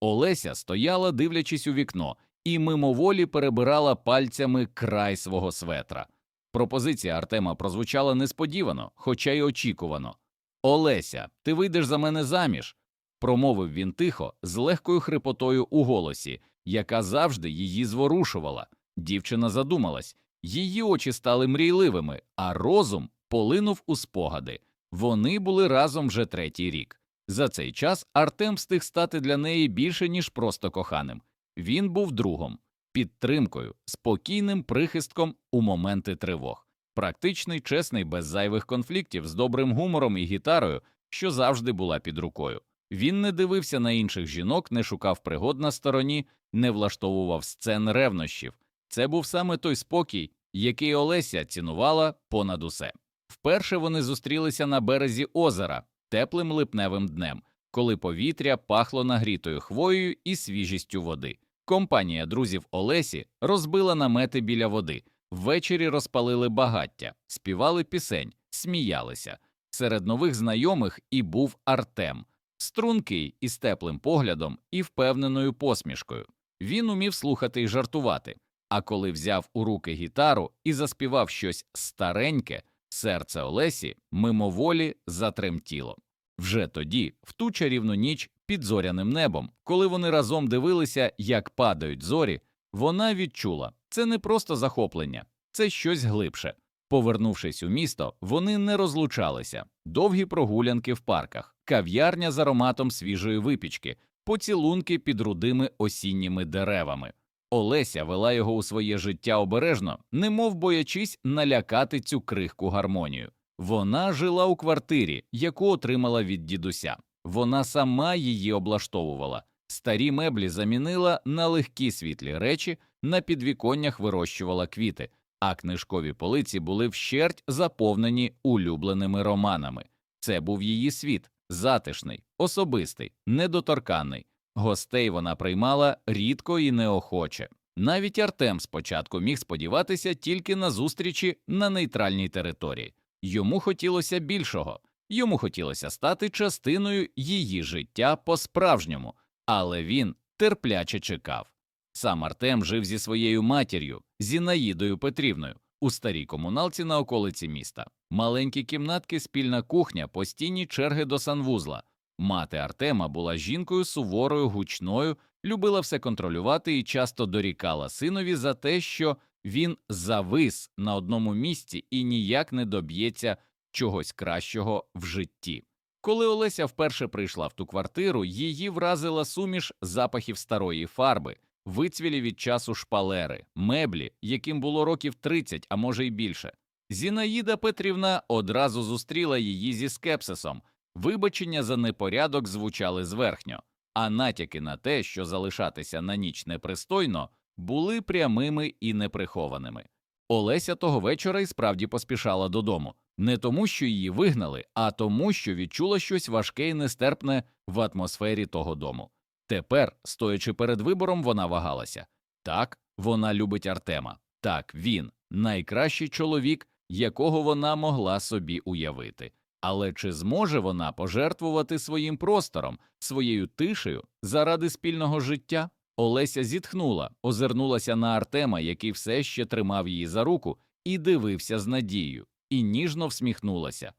Олеся стояла, дивлячись у вікно, і мимоволі перебирала пальцями край свого светра. Пропозиція Артема прозвучала несподівано, хоча й очікувано. Олеся, ти вийдеш за мене заміж, промовив він тихо, з легкою хрипотою у голосі, яка завжди її зворушувала. Дівчина задумалась, її очі стали мрійливими, а розум полинув у спогади. Вони були разом вже третій рік. За цей час Артем встиг стати для неї більше, ніж просто коханим. Він був другом, підтримкою, спокійним прихистком у моменти тривог. Практичний, чесний, без зайвих конфліктів, з добрим гумором і гітарою, що завжди була під рукою. Він не дивився на інших жінок, не шукав пригод на стороні, не влаштовував сцен ревнощів. Це був саме той спокій, який Олеся цінувала понад усе. Вперше вони зустрілися на березі озера теплим липневим днем, коли повітря пахло нагрітою хвоєю і свіжістю води. Компанія друзів Олесі розбила намети біля води, ввечері розпалили багаття, співали пісень, сміялися. Серед нових знайомих і був Артем, стрункий із теплим поглядом і впевненою посмішкою. Він умів слухати й жартувати. А коли взяв у руки гітару і заспівав щось стареньке, серце Олесі мимоволі затремтіло. Вже тоді, в ту чарівну ніч під зоряним небом, коли вони разом дивилися, як падають зорі, вона відчула це не просто захоплення, це щось глибше. Повернувшись у місто, вони не розлучалися, довгі прогулянки в парках, кав'ярня з ароматом свіжої випічки, поцілунки під рудими осінніми деревами. Олеся вела його у своє життя обережно, немов боячись налякати цю крихку гармонію. Вона жила у квартирі, яку отримала від дідуся. Вона сама її облаштовувала. Старі меблі замінила на легкі світлі речі, на підвіконнях вирощувала квіти, а книжкові полиці були вщерть заповнені улюбленими романами. Це був її світ затишний, особистий, недоторканний. Гостей вона приймала рідко і неохоче. Навіть Артем спочатку міг сподіватися тільки на зустрічі на нейтральній території. Йому хотілося більшого, йому хотілося стати частиною її життя по-справжньому, але він терпляче чекав. Сам Артем жив зі своєю матір'ю, Зінаїдою Петрівною, у старій комуналці на околиці міста. Маленькі кімнатки, спільна кухня, постійні черги до санвузла. Мати Артема була жінкою суворою, гучною, любила все контролювати і часто дорікала синові за те, що він завис на одному місці і ніяк не доб'ється чогось кращого в житті. Коли Олеся вперше прийшла в ту квартиру, її вразила суміш запахів старої фарби, вицвілі від часу шпалери, меблі, яким було років 30, а може й більше. Зінаїда Петрівна одразу зустріла її зі скепсисом. Вибачення за непорядок звучали зверхньо, а натяки на те, що залишатися на ніч непристойно, були прямими і неприхованими. Олеся того вечора і справді поспішала додому, не тому, що її вигнали, а тому, що відчула щось важке і нестерпне в атмосфері того дому. Тепер, стоячи перед вибором, вона вагалася так, вона любить Артема, так, він найкращий чоловік, якого вона могла собі уявити. Але чи зможе вона пожертвувати своїм простором, своєю тишею заради спільного життя? Олеся зітхнула, озирнулася на Артема, який все ще тримав її за руку, і дивився з надією, і ніжно всміхнулася.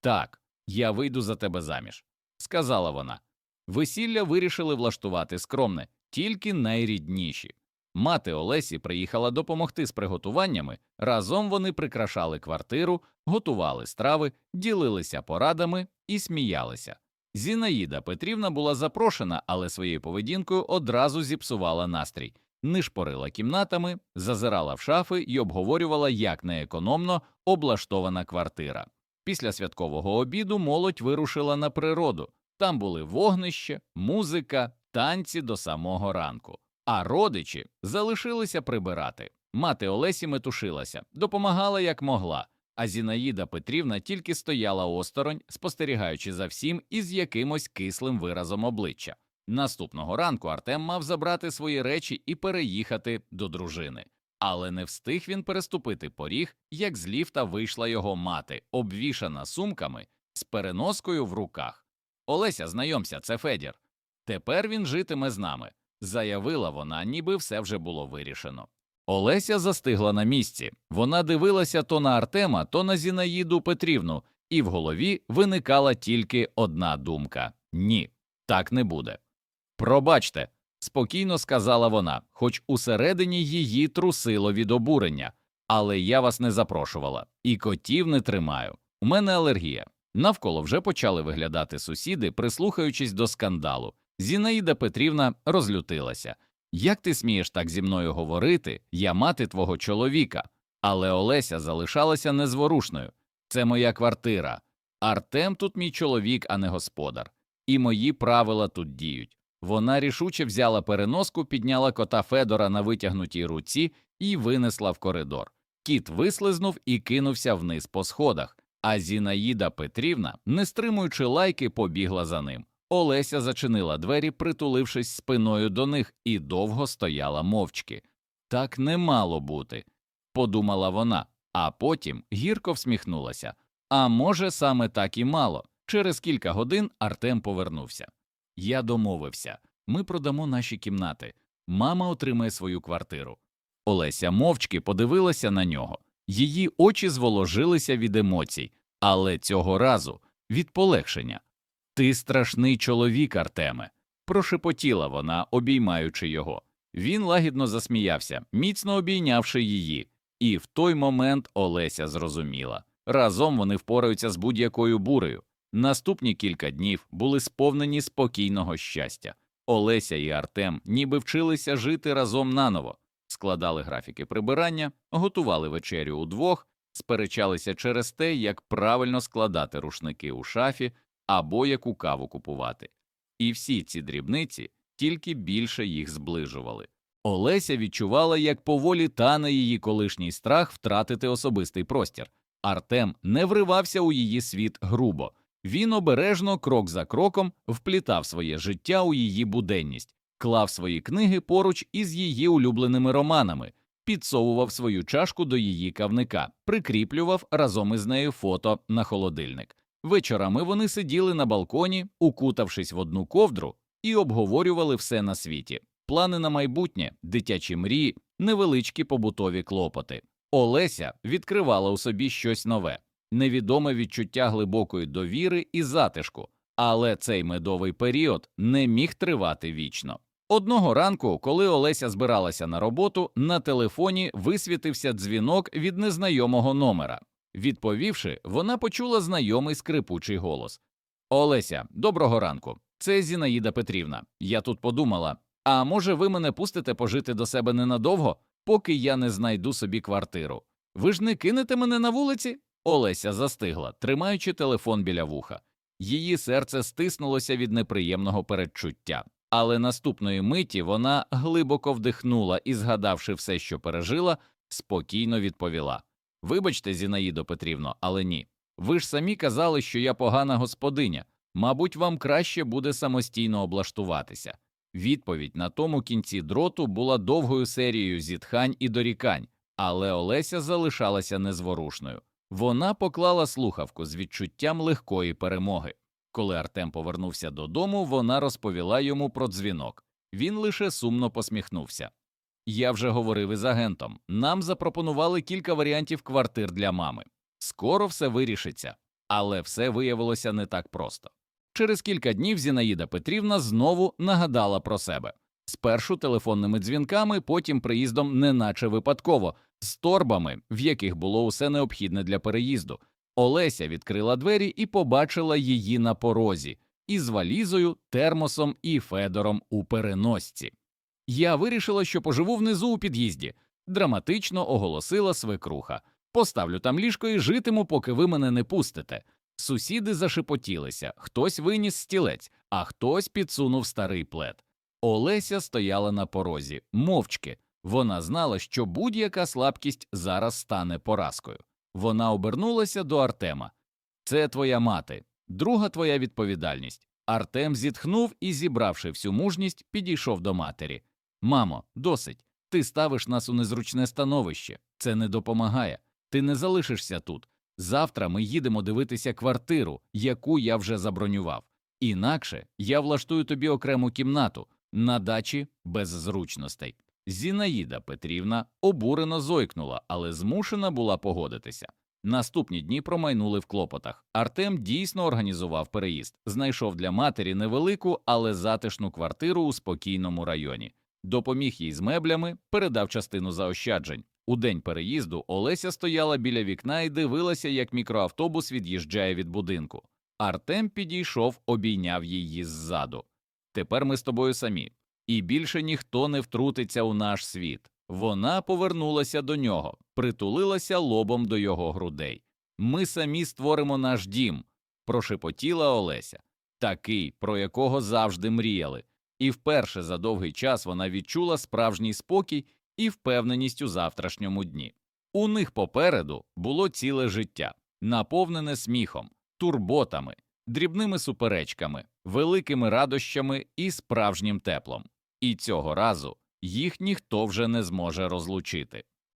Так, я вийду за тебе заміж, сказала вона. Весілля вирішили влаштувати скромне, тільки найрідніші. Мати Олесі приїхала допомогти з приготуваннями. Разом вони прикрашали квартиру, готували страви, ділилися порадами і сміялися. Зінаїда Петрівна була запрошена, але своєю поведінкою одразу зіпсувала настрій, нишпорила кімнатами, зазирала в шафи і обговорювала, як неекономно облаштована квартира. Після святкового обіду молодь вирушила на природу. Там були вогнище, музика, танці до самого ранку. А родичі залишилися прибирати. Мати Олесі метушилася, допомагала як могла, а Зінаїда Петрівна тільки стояла осторонь, спостерігаючи за всім із якимось кислим виразом обличчя. Наступного ранку Артем мав забрати свої речі і переїхати до дружини. Але не встиг він переступити поріг, як з ліфта вийшла його мати, обвішана сумками з переноскою в руках. Олеся, знайомся, це Федір. Тепер він житиме з нами, заявила вона, ніби все вже було вирішено. Олеся застигла на місці. Вона дивилася то на Артема, то на Зінаїду Петрівну, і в голові виникала тільки одна думка ні, так не буде. Пробачте, спокійно сказала вона, хоч усередині її трусило від обурення, але я вас не запрошувала і котів не тримаю. У мене алергія. Навколо вже почали виглядати сусіди, прислухаючись до скандалу. Зінаїда Петрівна розлютилася. Як ти смієш так зі мною говорити? Я мати твого чоловіка. Але Олеся залишалася незворушною. Це моя квартира. Артем тут мій чоловік, а не господар. І мої правила тут діють. Вона рішуче взяла переноску, підняла кота Федора на витягнутій руці і винесла в коридор. Кіт вислизнув і кинувся вниз по сходах, а Зінаїда Петрівна, не стримуючи лайки, побігла за ним. Олеся зачинила двері, притулившись спиною до них, і довго стояла мовчки. Так не мало бути, подумала вона, а потім гірко всміхнулася. А може, саме так і мало. Через кілька годин Артем повернувся. Я домовився ми продамо наші кімнати. Мама отримає свою квартиру. Олеся мовчки подивилася на нього. Її очі зволожилися від емоцій, але цього разу від полегшення. Ти страшний чоловік, Артеме, прошепотіла вона, обіймаючи його. Він лагідно засміявся, міцно обійнявши її, і в той момент Олеся зрозуміла разом вони впораються з будь-якою бурею. Наступні кілька днів були сповнені спокійного щастя. Олеся і Артем ніби вчилися жити разом наново, складали графіки прибирання, готували вечерю удвох, сперечалися через те, як правильно складати рушники у шафі або яку каву купувати. І всі ці дрібниці тільки більше їх зближували. Олеся відчувала, як поволі тане її колишній страх втратити особистий простір. Артем не вривався у її світ грубо. Він обережно, крок за кроком, вплітав своє життя у її буденність, клав свої книги поруч із її улюбленими романами, підсовував свою чашку до її кавника, прикріплював разом із нею фото на холодильник. Вечорами вони сиділи на балконі, укутавшись в одну ковдру, і обговорювали все на світі плани на майбутнє, дитячі мрії, невеличкі побутові клопоти. Олеся відкривала у собі щось нове, невідоме відчуття глибокої довіри і затишку, але цей медовий період не міг тривати вічно. Одного ранку, коли Олеся збиралася на роботу, на телефоні висвітився дзвінок від незнайомого номера. Відповівши, вона почула знайомий скрипучий голос Олеся, доброго ранку. Це Зінаїда Петрівна. Я тут подумала. А може, ви мене пустите пожити до себе ненадовго, поки я не знайду собі квартиру. Ви ж не кинете мене на вулиці? Олеся застигла, тримаючи телефон біля вуха. Її серце стиснулося від неприємного передчуття, але наступної миті вона глибоко вдихнула і, згадавши все, що пережила, спокійно відповіла Вибачте, Зінаїдо Петрівно, але ні. Ви ж самі казали, що я погана господиня. Мабуть, вам краще буде самостійно облаштуватися. Відповідь на тому кінці дроту була довгою серією зітхань і дорікань, але Олеся залишалася незворушною. Вона поклала слухавку з відчуттям легкої перемоги. Коли Артем повернувся додому, вона розповіла йому про дзвінок. Він лише сумно посміхнувся. Я вже говорив із агентом. Нам запропонували кілька варіантів квартир для мами. Скоро все вирішиться, але все виявилося не так просто. Через кілька днів Зінаїда Петрівна знову нагадала про себе спершу телефонними дзвінками, потім приїздом, неначе випадково, з торбами, в яких було усе необхідне для переїзду. Олеся відкрила двері і побачила її на порозі із валізою, термосом і Федором у переносці. Я вирішила, що поживу внизу у під'їзді, драматично оголосила свекруха. Поставлю там ліжко і житиму, поки ви мене не пустите. Сусіди зашепотілися, хтось виніс стілець, а хтось підсунув старий плед. Олеся стояла на порозі, мовчки. Вона знала, що будь-яка слабкість зараз стане поразкою. Вона обернулася до Артема. Це твоя мати, друга твоя відповідальність. Артем зітхнув і, зібравши всю мужність, підійшов до матері. Мамо, досить. Ти ставиш нас у незручне становище. Це не допомагає. Ти не залишишся тут. Завтра ми їдемо дивитися квартиру, яку я вже забронював. Інакше я влаштую тобі окрему кімнату на дачі без зручностей. Зінаїда Петрівна обурено зойкнула, але змушена була погодитися. Наступні дні промайнули в клопотах. Артем дійсно організував переїзд, знайшов для матері невелику, але затишну квартиру у спокійному районі. Допоміг їй з меблями, передав частину заощаджень. У день переїзду Олеся стояла біля вікна і дивилася, як мікроавтобус від'їжджає від будинку. Артем підійшов, обійняв її ззаду. Тепер ми з тобою самі, і більше ніхто не втрутиться у наш світ. Вона повернулася до нього, притулилася лобом до його грудей. Ми самі створимо наш дім, прошепотіла Олеся, такий, про якого завжди мріяли. І вперше за довгий час вона відчула справжній спокій і впевненість у завтрашньому дні. У них попереду було ціле життя, наповнене сміхом, турботами, дрібними суперечками, великими радощами і справжнім теплом. І цього разу їх ніхто вже не зможе розлучити.